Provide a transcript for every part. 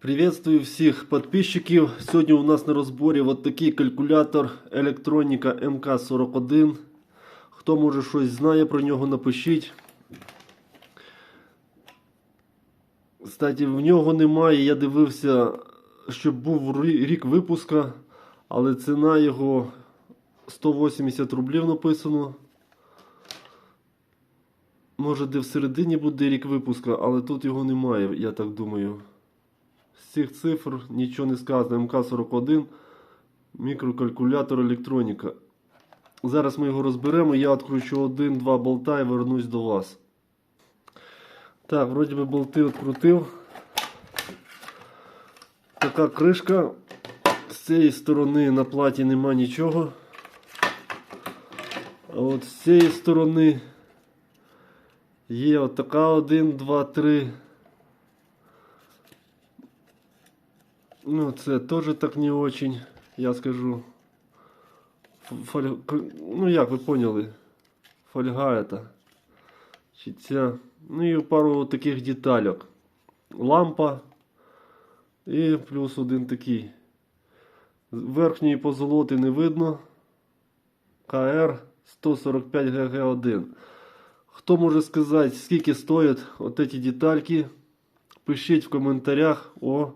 Приветствую всіх підписчиків. Сьогодні у нас на розборі от такий калькулятор електроніка МК41. Хто може щось знає про нього, напишіть. Кстати, в нього немає. Я дивився, щоб був рік випуска, але ціна його 180 рублів написано. Може, де всередині буде рік випуска, але тут його немає, я так думаю. З цих цифр нічого не сказано. МК-41, мікрокалькулятор електроніка. Зараз ми його розберемо. Я відкручу один-два болта і вернусь до вас. Так, вроді би болти відкрутив. Така кришка. З цієї сторони на платі нема нічого. А от з цієї сторони є от така 1, 2, 3. Ну, це теж так не очень, я скажу. Фоль... к- Ну, як ви поняли? Фольга это. Чи ця. Ну і пару таких деталек. Лампа. І плюс один такий. Верхньої позолоти не видно. КР 145 ГГ1. Хто може сказати, скільки стоять от эти детальки? Пишіть в коментарях. О,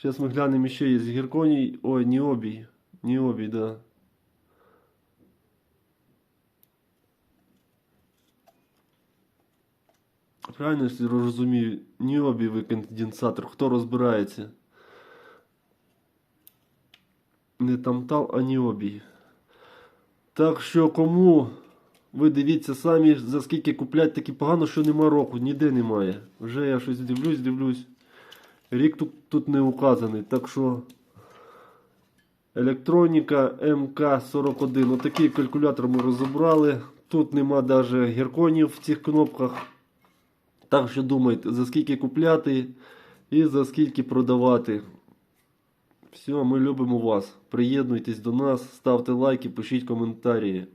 Сейчас мы глянем еще есть герконий. Ой, не обий. Не обий, да. Правильно, якщо розумію, ніобівий конденсатор. Хто розбирається? Не тамтал, а ніобій. Так що кому ви дивіться самі, за скільки куплять, таки погано, що нема року, ніде немає. Вже я щось дивлюсь, дивлюсь. Рік тут, тут не указаний, так що електроніка МК41. Отакий калькулятор ми розібрали. Тут нема навіть гірконів в цих кнопках. Так що думайте, за скільки купляти і за скільки продавати. Все, ми любимо вас. Приєднуйтесь до нас, ставте лайки, пишіть коментарі.